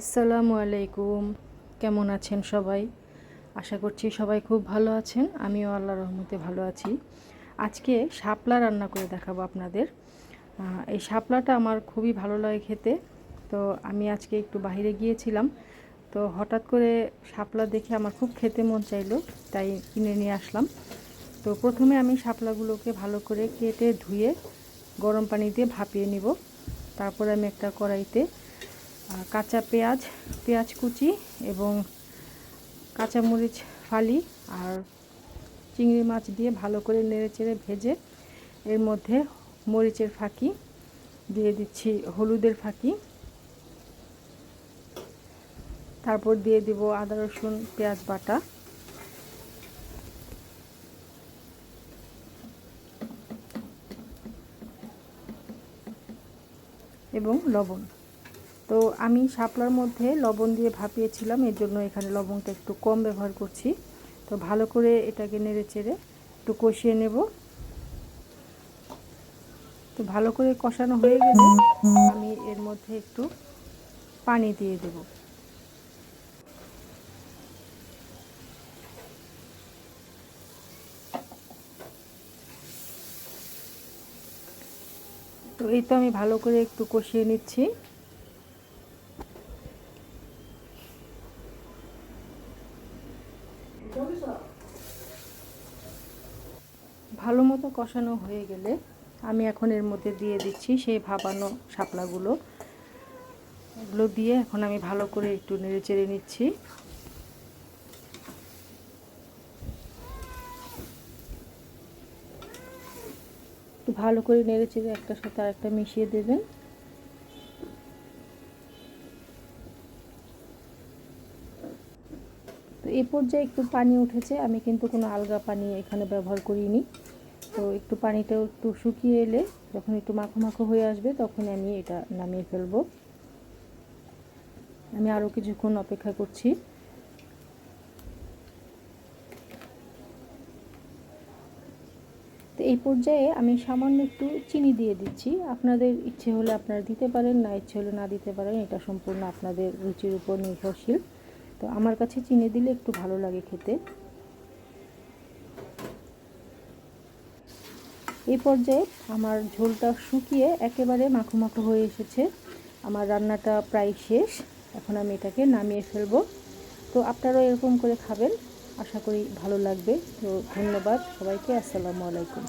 আসসালামু আলাইকুম। কেমন আছেন সবাই? আশা করছি সবাই খুব ভালো আছেন। আমিও আল্লাহ রহমতে ভালো আছি। আজকে শাপলা রান্না করে দেখাবো আপনাদের। এই শাপলাটা আমার খুবই ভালো লাগে খেতে। তো আমি আজকে একটু বাইরে গিয়েছিলাম। তো হঠাৎ করে শাপলা দেখে আমার খুব খেতে মন চাইলো, তাই কিনে নিয়ে আসলাম। তো প্রথমে আমি শাপলাগুলোকে ভালো করে কেটে ধুয়ে গরম পানি দিয়ে ভাপিয়ে নিব। তারপরে আমি একটা কড়াইতে কাঁচা পেঁয়াজ পেঁয়াজ কুচি এবং কাঁচামরিচ ফালি আর চিংড়ি মাছ দিয়ে ভালো করে নেড়েচেড়ে ভেজে এর মধ্যে মরিচের ফাঁকি দিয়ে দিচ্ছি, হলুদের ফাঁকি। তারপর দিয়ে দিব আদা, রসুন, পেঁয়াজ বাটা। এবং লবণ। তো আমি শাপলার মধ্যে লবণ দিয়ে ভাপিয়েছিলাম, এর জন্য এখানে লবণটা একটু কম ব্যবহার করছি। তো ভালো করে এটাকে নেড়ে চেড়ে একটু কষিয়ে নেব। তো ভালো করে কষানো হয়ে গেলে আমি এর মধ্যে একটু পানি দিয়ে দেব। তো এই তো আমি ভালো করে একটু কষিয়ে নিচ্ছি। ভালো মতো কষানো হয়ে গেলে আমি এখন এর মধ্যে দিয়ে দিচ্ছি সেই ভাপানো শাপলাগুলো। এগুলো দিয়ে এখন আমি ভালো করে একটু নেড়ে চেড়ে নিচ্ছি ভালো করে নেড়ে চেড়ে একটার সাথে আরেকটা মিশিয়ে দেবেন। তো এই পর্যায়ে একটু পানি উঠেছে, আমি কিন্তু কোনো আলগা পানি এখানে ব্যবহার করিনি। তো একটু পানিটাও একটু শুকিয়ে এলে যখন একটু মাখো মাখো হয়ে আসবে, তখন আমি এটা নামিয়ে ফেলব। আমি আরও কিছুক্ষণ অপেক্ষা করছি। তো এই পর্যায়ে আমি সামান্য একটু চিনি দিয়ে দিচ্ছি। আপনাদের ইচ্ছে হলে আপনারা দিতে পারেন, না ইচ্ছে হলে না দিতে পারেন, এটা সম্পূর্ণ আপনাদের রুচির উপর নির্ভরশীল। তো আমার কাছে চিনি দিলে একটু ভালো লাগে খেতে। এই পর্যায়ে আমার ঝোলটা শুকিয়ে একেবারে মাখো মাখো হয়ে এসেছে। আমার রান্নাটা প্রায় শেষ। এখন আমি এটাকে নামিয়ে ফেলব। তো আপনারাও এরকম করে খাবেন। আশা করি ভালো লাগবে। তো ধন্যবাদ সবাইকে। আসসালামু আলাইকুম।